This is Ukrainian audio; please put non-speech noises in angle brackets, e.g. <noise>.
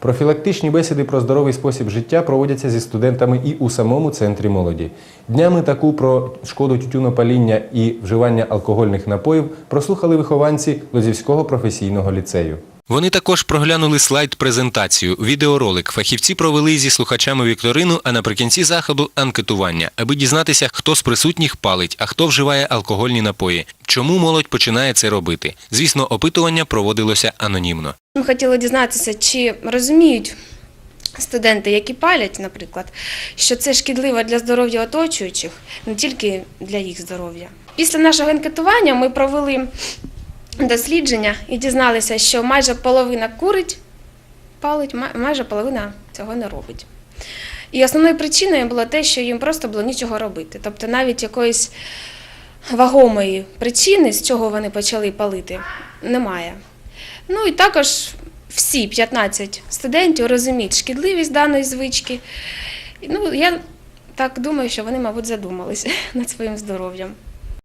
Профілактичні бесіди про здоровий спосіб життя проводяться зі студентами і у самому центрі молоді. Днями таку про шкоду тютюнопаління і вживання алкогольних напоїв прослухали вихованці Лозівського професійного ліцею. Вони також проглянули слайд-презентацію, відеоролик. Фахівці провели зі слухачами вікторину, а наприкінці заходу анкетування, аби дізнатися, хто з присутніх палить, а хто вживає алкогольні напої. Чому молодь починає це робити? Звісно, опитування проводилося анонімно. Ми хотіли дізнатися, чи розуміють студенти, які палять, наприклад, що це шкідливо для здоров'я оточуючих, не тільки для їх здоров'я. Після нашого анкетування ми провели дослідження і дізналися, що майже половина курить, палить, майже половина цього не робить. І основною причиною було те, що їм просто було нічого робити. Тобто навіть якоїсь вагомої причини, з чого вони почали палити, немає. Ну і також всі 15 студентів розуміють шкідливість даної звички. Ну, я так думаю, що вони, мабуть, задумалися <laughs> над своїм здоров'ям.